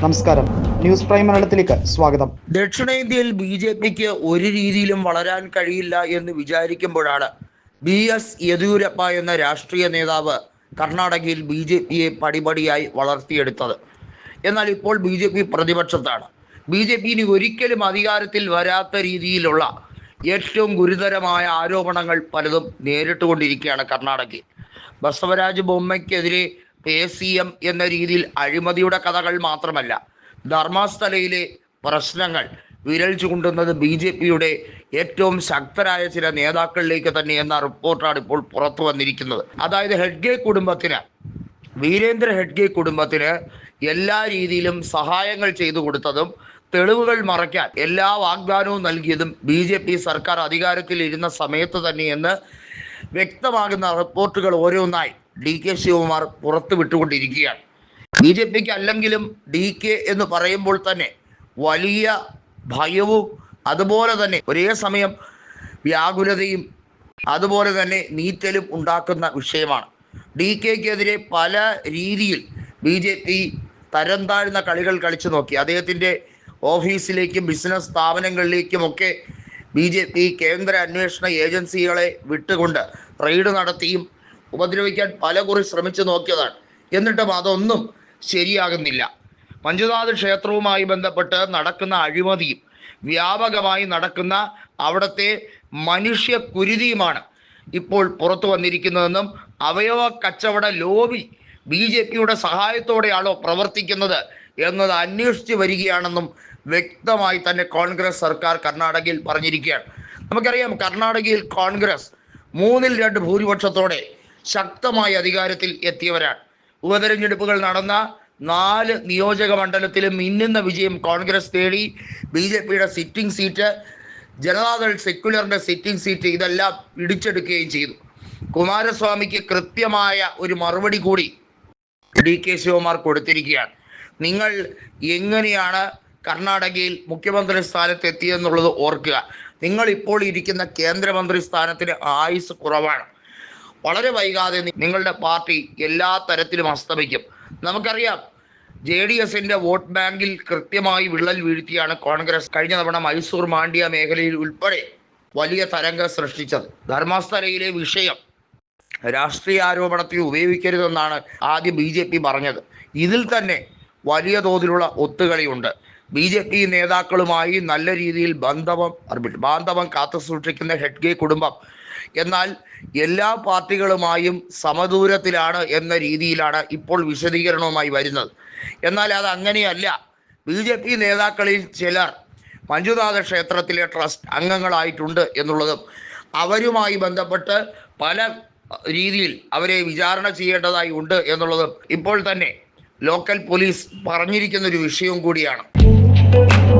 നമസ്കാരം. News prime മലയാളത്തിലേക്ക് സ്വാഗതം. ദക്ഷിണേന്ത്യയിൽ ബി ജെ പിക്ക് ഒരു രീതിയിലും വളരാൻ കഴിയില്ല എന്ന് വിചാരിക്കുമ്പോഴാണ് ബി എസ് യെദ്യൂരപ്പ എന്ന രാഷ്ട്രീയ നേതാവ് കർണാടകയിൽ ബി ജെ പിയെ പടിപടിയായി വളർത്തിയെടുത്തത്. എന്നാൽ ഇപ്പോൾ ബി ജെ പി പ്രതിപക്ഷത്താണ്. ബി ജെ പി ഇനി ഒരിക്കലും അധികാരത്തിൽ വരാത്ത രീതിയിലുള്ള ഏറ്റവും ഗുരുതരമായ ആരോപണങ്ങൾ പലതും നേരിട്ടുകൊണ്ടിരിക്കുകയാണ് കർണാടകയിൽ. ബസവരാജ് ബൊമ്മയ്ക്കെതിരെ പേ സി എം എന്ന രീതിയിൽ അഴിമതിയുടെ കഥകൾ മാത്രമല്ല ധർമ്മസ്ഥലയിലെ പ്രശ്നങ്ങൾ വിരൽ ചൂണ്ടുന്നത് ബി ജെ പിയുടെ ഏറ്റവും ശക്തരായ ചില നേതാക്കളിലേക്ക് തന്നെ എന്ന റിപ്പോർട്ടാണ് ഇപ്പോൾ പുറത്തു വന്നിരിക്കുന്നത്. അതായത് ഹെഡ്ഗെ കുടുംബത്തിന് വീരേന്ദ്ര ഹെഡ്ഗെ കുടുംബത്തിന് എല്ലാ രീതിയിലും സഹായങ്ങൾ ചെയ്തു കൊടുത്തതും തെളിവുകൾ മറയ്ക്കാൻ എല്ലാ വാഗ്ദാനവും നൽകിയതും ബി ജെ പി സർക്കാർ അധികാരത്തിൽ ഇരുന്ന സമയത്ത് തന്നെയെന്ന് വ്യക്തമാകുന്ന റിപ്പോർട്ടുകൾ ഓരോന്നായി. ഡി കെ ശിവകുമാർ പുറത്തു വിട്ടുകൊണ്ടിരിക്കുകയാണ്. ബി ജെ പിക്ക് അല്ലെങ്കിലും ഡി കെ എന്ന് പറയുമ്പോൾ തന്നെ വലിയ ഭയവും അതുപോലെ തന്നെ ഒരേ സമയം വ്യാകുലതയും അതുപോലെ തന്നെ നീറ്റലും ഉണ്ടാക്കുന്ന വിഷയമാണ്. ഡി കെക്കെതിരെ പല രീതിയിൽ ബി ജെ പി തരം താഴ്ന്ന കളികൾ കളിച്ചു നോക്കി. അദ്ദേഹത്തിന്റെ ഓഫീസിലേക്കും ബിസിനസ് സ്ഥാപനങ്ങളിലേക്കുമൊക്കെ ബി ജെ പി കേന്ദ്ര അന്വേഷണ ഏജൻസികളെ വിട്ടുകൊണ്ട് റെയ്ഡ് നടത്തിയും ഉപദ്രവിക്കാൻ പലകുറി ശ്രമിച്ചു നോക്കിയതാണ്. എന്നിട്ടും അതൊന്നും ശരിയാകുന്നില്ല. പഞ്ചനാഥ ക്ഷേത്രവുമായി ബന്ധപ്പെട്ട് നടക്കുന്ന അഴിമതിയും വ്യാപകമായി നടക്കുന്ന അവിടുത്തെ മനുഷ്യ കുരുതിയുമാണ് ഇപ്പോൾ പുറത്തു വന്നിരിക്കുന്നതെന്നും അവയവ കച്ചവട ലോബി ബി ജെ പിയുടെ സഹായത്തോടെയാണോ പ്രവർത്തിക്കുന്നത് എന്നത് അന്വേഷിച്ച് വരികയാണെന്നും വ്യക്തമായി തന്നെ കോൺഗ്രസ് സർക്കാർ കർണാടകയിൽ പറഞ്ഞിരിക്കുകയാണ്. നമുക്കറിയാം കർണാടകയിൽ കോൺഗ്രസ് മൂന്നിൽ രണ്ട് ഭൂരിപക്ഷത്തോടെ ശക്തമായ അധികാരത്തിൽ എത്തിയവരാണ്. ഉപതെരഞ്ഞെടുപ്പുകൾ നടന്ന നാല് നിയോജക മണ്ഡലത്തിലും മിന്നുന്ന വിജയം കോൺഗ്രസ് തേടി ബി ജെ പിയുടെ സിറ്റിംഗ് സീറ്റ് ജനതാദൾ സെക്യുലറിന്റെ സിറ്റിംഗ് സീറ്റ് ഇതെല്ലാം ഇടിച്ചെടുക്കുകയും ചെയ്തു. കുമാരസ്വാമിക്ക് കൃത്യമായ ഒരു മറുപടി കൂടി ഡി കെ ശിവകുമാർ കൊടുത്തിരിക്കുകയാണ്. നിങ്ങൾ എങ്ങനെയാണ് കർണാടകയിൽ മുഖ്യമന്ത്രി സ്ഥാനത്ത് എത്തിയെന്നുള്ളത് ഓർക്കുക. നിങ്ങൾ ഇപ്പോൾ ഇരിക്കുന്ന കേന്ദ്രമന്ത്രി സ്ഥാനത്തിന് ആയുസ് കുറവാണ്. വളരെ വൈകാതെ നിങ്ങളുടെ പാർട്ടി എല്ലാ തരത്തിലും അസ്തമിക്കും. നമുക്കറിയാം ജെ ഡി എസിന്റെ വോട്ട് ബാങ്കിൽ കൃത്യമായി വിള്ളൽ വീഴ്ത്തിയാണ് കോൺഗ്രസ് കഴിഞ്ഞ തവണ മൈസൂർ മാണ്ഡ്യ മേഖലയിൽ ഉൾപ്പെടെ വലിയ തരംഗം സൃഷ്ടിച്ചത്. ധർമ്മസ്ഥലയിലെ വിഷയം രാഷ്ട്രീയ ആരോപണത്തിൽ ഉപയോഗിക്കരുതെന്നാണ് ആദ്യം ബി ജെ പി പറഞ്ഞത്. ഇതിൽ തന്നെ വലിയ തോതിലുള്ള ഒത്തുകളിയുണ്ട്. ബി ജെ പി നേതാക്കളുമായി നല്ല രീതിയിൽ ബന്ധവം ബാന്ധവം കാത്തു സൂക്ഷിക്കുന്ന ഹെഡ്ഗെ കുടുംബം. എന്നാൽ എല്ലാ പാർട്ടികളുമായും സമദൂരത്തിലാണ് എന്ന രീതിയിലാണ് ഇപ്പോൾ വിശദീകരണവുമായി വരുന്നത്. എന്നാൽ അത് അങ്ങനെയല്ല. ബി ജെ പി നേതാക്കളിൽ ചിലർ മഞ്ജുനാഥ ക്ഷേത്രത്തിലെ ട്രസ്റ്റ് അംഗങ്ങളായിട്ടുണ്ട് എന്നുള്ളതും അവരുമായി ബന്ധപ്പെട്ട് പല രീതിയിൽ അവരെ വിചാരണ ചെയ്യേണ്ടതായി ഉണ്ട് എന്നുള്ളതും ഇപ്പോൾ തന്നെ ലോക്കൽ പോലീസ് പറഞ്ഞിരിക്കുന്ന ഒരു വിഷയവും കൂടിയാണ്. Thank you.